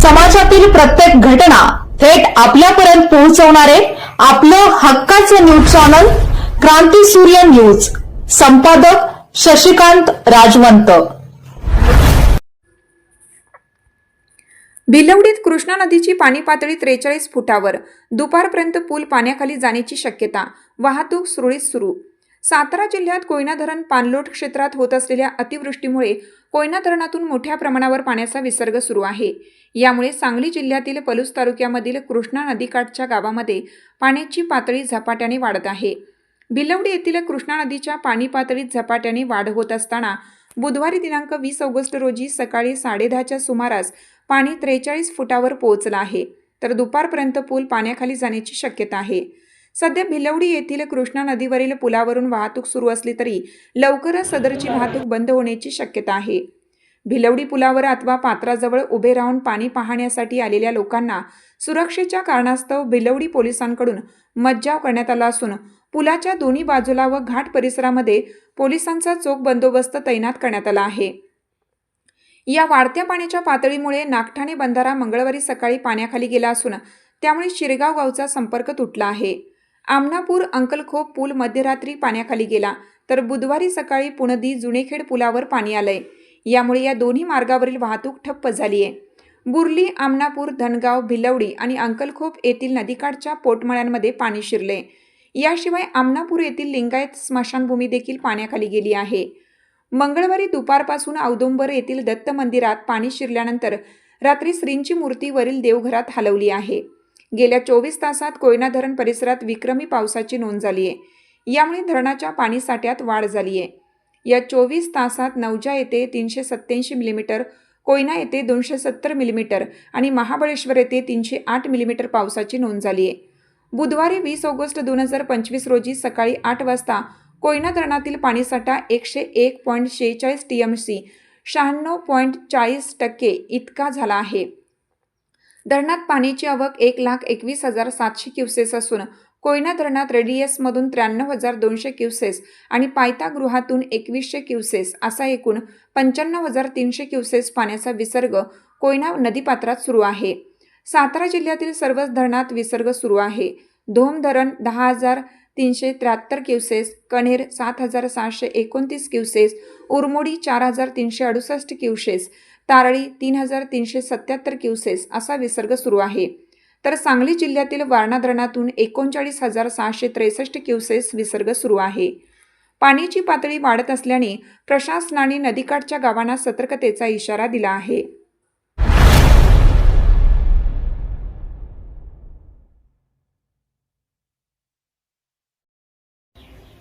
समाजातील प्रत्येक घटना थेट आपल्यापर्यंत पोहोचवणारे आपलं हक्काचं न्यूज चॅनल क्रांती सूर्य न्यूज. संपादक शशिकांत राजवंत. भिलवडीत कृष्णा नदीची पाणी पातळी त्रेचाळीस फुटावर. दुपारपर्यंत पूल पाण्याखाली जाण्याची शक्यता. वाहतूक सुरळीत सुरू. सातारा जिल्ह्यात कोयना धरण पाणलोट क्षेत्रात होत असलेल्या अतिवृष्टीमुळे कोयना धरणातून मोठ्या प्रमाणावर पाण्याचा विसर्ग सुरू आहे. यामुळे सांगली जिल्ह्यातील पलूस तालुक्यामधील कृष्णा नदीकाठच्या गावामध्ये पाण्याची पातळी झपाट्याने वाढत आहे. भिलवडी येथील कृष्णा नदीच्या पाणी पातळीत झपाट्याने वाढ होत असताना बुधवारी दिनांक वीस ऑगस्ट रोजी सकाळी साडेदहाच्या सुमारास पाणी त्रेचाळीस फुटावर पोहोचलं आहे. तर दुपारपर्यंत पूल पाण्याखाली जाण्याची शक्यता आहे. सध्या भिलवडी येथील कृष्णा नदीवरील पुलावरून वाहतूक सुरू असली तरी लवकरच सदरची वाहतूक बंद होण्याची शक्यता आहे. भिलवडी पुलावर अथवा पात्राजवळ उभे राहून पाणी पाहण्यासाठी आलेल्या लोकांना सुरक्षेच्या कारणास्तव भिलवडी पोलिसांकडून मज्जाव करण्यात आला असून पुलाच्या दोन्ही बाजूला व घाट परिसरामध्ये पोलिसांचा चोख बंदोबस्त तैनात करण्यात आला आहे. या वाढत्या पाण्याच्या पातळीमुळे नागठाणे बंधारा मंगळवारी सकाळी पाण्याखाली गेला असून त्यामुळे शिरगाव गावचा संपर्क तुटला आहे. आमनापूर अंकलखोप पूल मध्यरात्री पाण्याखाली गेला तर बुधवारी सकाळी पुणदी जुनेखेड पुलावर पाणी आलंय. यामुळे या दोन्ही मार्गावरील वाहतूक ठप्प झाली आहे बुर्ली आमनापूर धनगाव भिलवडी आणि अंकलखोप येथील नदीकाठच्या पोटमळ्यांमध्ये पाणी शिरले. याशिवाय आमनापूर येथील लिंगायत स्मशानभूमी देखील पाण्याखाली गेली आहे. मंगळवारी दुपारपासून औदुंबर येथील दत्त मंदिरात पाणी शिरल्यानंतर रात्री श्रींची मूर्ती वरील देवघरात हलवली आहे. गेल्या चोवीस तासात कोयना धरण परिसरात विक्रमी पावसाची नोंद झाली आहे. यामुळे धरणाच्या पाणीसाठ्यात वाढ झाली आहे. या चोवीस तासात नवजा येथे तीनशे सत्त्याऐंशी मिलीमीटर कोयना येथे दोनशे सत्तर मिलीमीटर आणि महाबळेश्वर येथे तीनशे आठ मिलीमीटर पावसाची नोंद झाली आहे. बुधवारी वीस ऑगस्ट दोन हजार पंचवीस रोजी सकाळी आठ वाजता कोयना धरणातील पाणीसाठा एकशे एक पॉईंट शेहेचाळीस टी एम सी शहाण्णव पॉईंट चाळीस टक्के इतका झाला आहे. धरणात पाण्याची आवक एक लाख एकवीस हजार सातशे क्युसेस असून कोयना धरणात रेडियसमधून त्र्याण्णव हजार दोनशे क्युसेस आणि पायतागृहातून एकवीसशे क्युसेस असा एकूण पंच्याण्णव हजार तीनशे क्युसेस पाण्याचा विसर्ग कोयना नदीपात्रात सुरू आहे. सातारा जिल्ह्यातील सर्वच धरणात विसर्ग सुरू आहे. धोम धरण दहा हजार तीनशे त्र्याहत्तर क्युसेस कणेर सात हजार सहाशे एकोणतीस क्युसेस उरमोडी चार हजार तीनशे अडुसष्ट क्युसेस तारळी तीन हजार तीनशे सत्याहत्तर क्युसेस असा विसर्ग सुरू आहे. तर सांगली जिल्ह्यातील वारणा धरणातून एकोणचाळीस हजार सहाशे त्रेसष्ट क्युसेस विसर्ग सुरू आहे. पाण्याची पातळी वाढत असल्याने प्रशासनाने नदीकाठच्या गावांना सतर्कतेचा इशारा दिला आहे.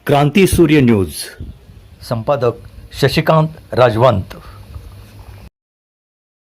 क्रांती सूर्य न्यूज. संपादक शशिकांत राजवंत.